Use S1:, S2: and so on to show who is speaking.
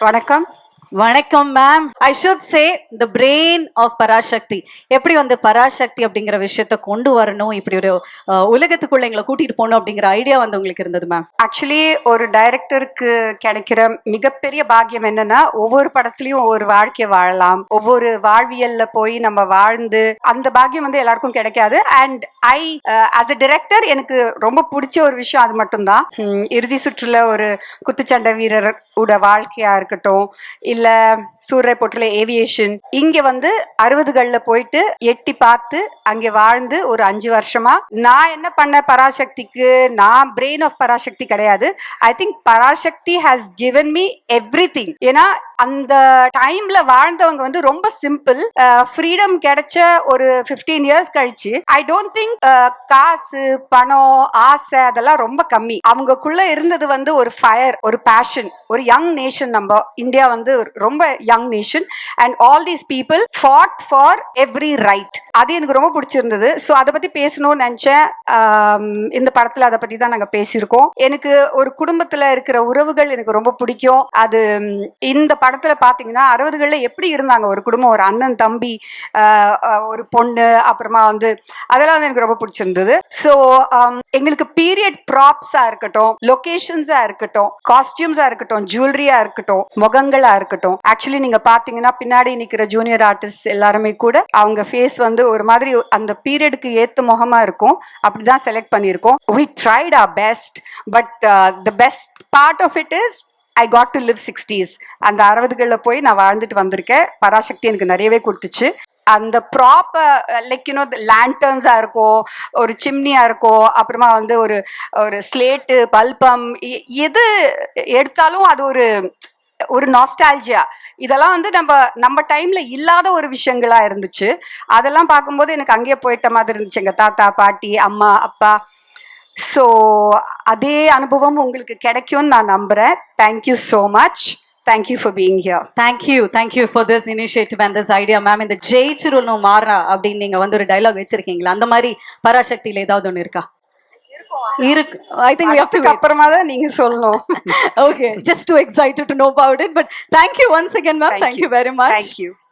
S1: வணக்கம்.
S2: வணக்கம் ma'am I should say the brain of Parasakthi. எப்படி வந்து பராசக்தி அப்படிங்கிற விஷயத்த கொண்டு வரணும்? இப்படி ஒரு உலகத்துக்குள்ள எங்களை கூட்டிட்டு போகணும் அப்படிங்கிற ஐடியா வந்து உங்களுக்கு இருந்தது மேம்
S1: ஆக்சுவலி ஒரு டைரக்டருக்கு கிடைக்கிற மிகப்பெரிய பாக்கியம் என்னன்னா ஒவ்வொரு படத்துலயும் ஒவ்வொரு வாழ்க்கையை வாழலாம். ஒவ்வொரு வாழ்வியல்ல போய் நம்ம வாழ்ந்து அந்த பாக்கியம் வந்து எல்லாருக்கும் கிடைக்காது. And I as a director எனக்கு ரொம்ப பிடிச்ச ஒரு விஷயம் அது மட்டும்தான். இறுதி சுற்றுல ஒரு குத்துச்சண்டை வீரர் உட வாழ்க்கையா இருக்கட்டும் இல்ல சூரிய போட்டுல ஏவியேஷன் இங்க வந்து அறுபதுகள்ல போயிட்டு எட்டி பார்த்து அங்க வாழ்ந்து ஒரு அஞ்சு வருஷமா. நான் என்ன பண்ண பராசக்திக்கு? நான் பிரெயின் ஆஃப் பராசக்தி கிடையாது. I think Parasakthi has given me everything ஏன்னா அந்த டைம்ல வாழ்ந்தவங்க வந்து ரொம்ப சிம்பிள் ஃப்ரீடம் கிடைச்ச ஒரு 15 இயர்ஸ் கழிச்சு ஐ டோன்ட் திங்க் காசு பணம் ஆசை அதெல்லாம் ரொம்ப கம்மி. அவங்கக்குள்ள இருந்தது வந்து ஒரு ஃபயர் ஒரு பேஷன் ஒரு யங் நேஷன் நம்ம இந்தியா வந்து ஒரு ரொம்ப young nation and all these people fought for every right அது எனக்கு ரொம்ப பிடிச்சிருந்தது. ஸோ அதை பத்தி பேசணும்னு நினைச்சேன். இந்த படத்துல அதை பத்தி தான் நாங்கள் பேசியிருக்கோம். எனக்கு ஒரு குடும்பத்துல இருக்கிற உறவுகள் எனக்கு ரொம்ப பிடிக்கும். அது இந்த இந்த படத்துல பாத்தீங்கன்னா அறுபதுகள்ல எப்படி இருந்தாங்க? ஒரு குடும்பம் ஒரு அண்ணன் தம்பி ஒரு பொண்ணு அப்புறமா வந்து அதெல்லாம் வந்து எனக்கு ரொம்ப பிடிச்சிருந்தது. ஸோ um, எங்களுக்கு பீரியட் ப்ராப்ஸா இருக்கட்டும் லொகேஷன்ஸா இருக்கட்டும் காஸ்டியூம்ஸா இருக்கட்டும் ஜுவல்லரியா இருக்கட்டும் முகங்களா இருக்கட்டும். ஆக்சுவலி நீங்க பாத்தீங்கன்னா பின்னாடி நிக்கிற ஜூனியர் ஆர்டிஸ்ட் எல்லாருமே கூட அவங்க ஃபேஸ் வந்து ஒரு மாதிரி அந்த பீரியடுக்கு ஏத்த முகமா இருக்கும். அப்படிதான் செலக்ட் பண்ணியிருக்கோம். We tried our best but the best part of it is I got to live sixties அந்த அறுபதுகளில் போய் நான் வாழ்ந்துட்டு வந்திருக்கேன். பராசக்தி எனக்கு நிறையவே கொடுத்துச்சு. அந்த ப்ராப்பர் லைக் யூனோ லேண்டர்ன்ஸாக இருக்கோ ஒரு சிம்னியாக இருக்கோ அப்புறமா வந்து ஒரு ஒரு ஸ்லேட்டு பல்பம் எது எடுத்தாலும் அது ஒரு ஒரு நாஸ்டால்ஜியா இதெல்லாம் வந்து நம்ம நம்ம டைம்ல இல்லாத ஒரு விஷயங்களா இருந்துச்சு. அதெல்லாம் பார்க்கும்போது எனக்கு அங்கேயே போயிட்ட மாதிரி இருந்துச்சு. எங்க தாத்தா பாட்டி அம்மா அப்பா. ஸோ அதே அனுபவம் உங்களுக்கு கிடைக்கும்னு நான் நம்புறேன். Thank you so much thank you for being here
S2: thank you thank you for this initiative and this idea ma'am இந்த ஜெயிச்சிருணும் மாறா அப்படின்னு நீங்க வந்து ஒரு டைலாக் வச்சிருக்கீங்களா? அந்த மாதிரி பராசக்தியில ஏதாவது ஒன்று இருக்கா? இருக்கு. I think we have to
S1: அதுக்கு அப்புறமா தான் நீங்க சொல்லணும்.
S2: Okay just too excited to know about it but thank you once again ma'am thank you
S1: you.
S2: Very much
S1: thank you